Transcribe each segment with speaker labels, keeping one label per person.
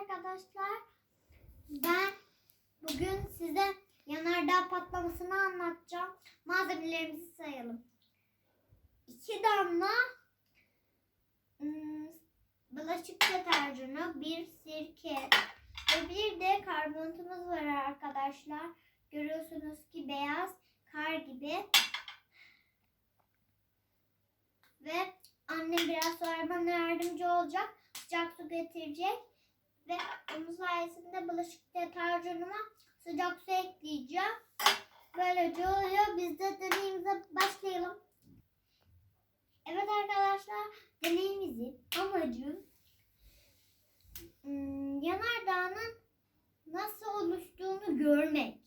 Speaker 1: arkadaşlar. Ben bugün size yanardağ patlamasını anlatacağım. Malzemelerimizi sayalım. 2 damla ım, bulaşık deterjanı, bir sirke ve bir de karbonatımız var arkadaşlar. Görüyorsunuz ki beyaz kar gibi. Ve annem biraz sonra bana yardımcı olacak. Sıcak su getirecek. Ve onun sayesinde bulaşık deterjanıma sıcak su ekleyeceğim. Böylece oluyor. Biz de deneyimize başlayalım. Evet arkadaşlar deneyimizin amacı hmm, yanardağın nasıl oluştuğunu görmek.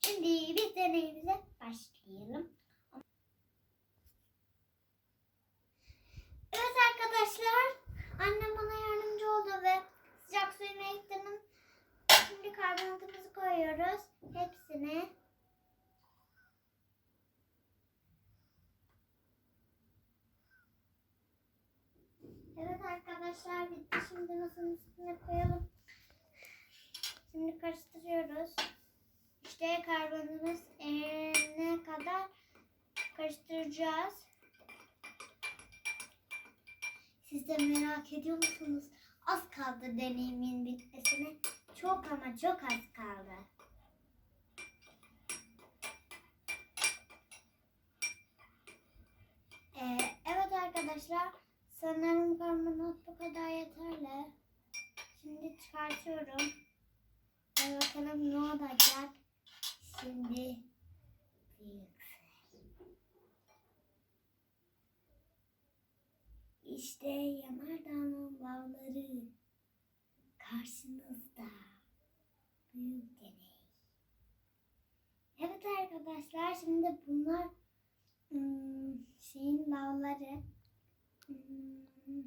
Speaker 1: Şimdi biz deneyimize başlayalım. Evet arkadaşlar annem bana yardımcı oldu ve sıcak suyunu ekledim. Şimdi karbonatımızı koyuyoruz. Hepsini. Evet arkadaşlar bitti. Şimdi masanın üstüne koyalım. Şimdi karıştırıyoruz. İşte karbonatımız erine kadar karıştıracağız. Siz de merak ediyor musunuz? Az kaldı deneyimin bitmesine. Çok ama çok az kaldı. Ee, evet arkadaşlar. Sanırım karbonat bu kadar yeterli. Şimdi çıkartıyorum. Ve bakalım ne olacak. Şimdi İşte yanardağın lavları karşınızda. Büyük deney. Evet arkadaşlar şimdi bunlar hmm, şeyin lavları. Hmm.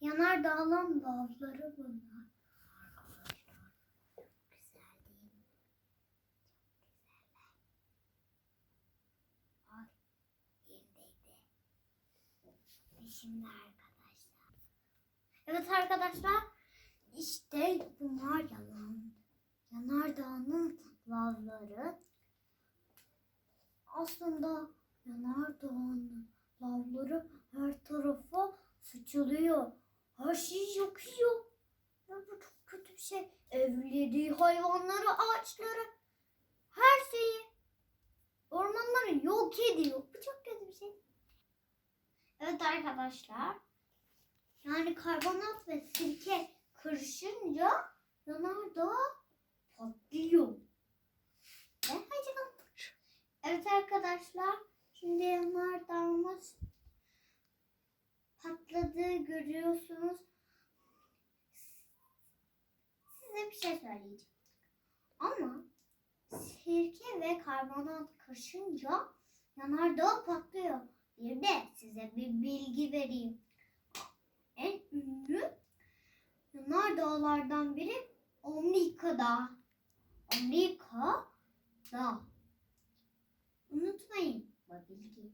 Speaker 1: Yanardağın lavları bunlar. Arkadaşlar çok Evet arkadaşlar. İşte bunlar yalan. Yanardağın lavları. Aslında yanardağın lavları her tarafa sıçrıyor. Her şeyi yakıyor. Ya bu çok kötü bir şey. Evleri, hayvanları, ağaçları, her şeyi ormanları yok ediyor. Bu çok kötü bir şey. Evet arkadaşlar. Yani karbonat ve sirke karışınca yanardağ patlıyor. Ve hoşçakalın. Evet arkadaşlar. Şimdi yanardağımız patladığı görüyorsunuz. Size bir şey söyleyeceğim. Ama sirke ve karbonat karışınca yanardağ patlıyor. Bir de size bir bilgi vereyim. En ünlü yanardağlardan biri Omrika'da. Omrika'da. Unutmayın bu bilgiyi.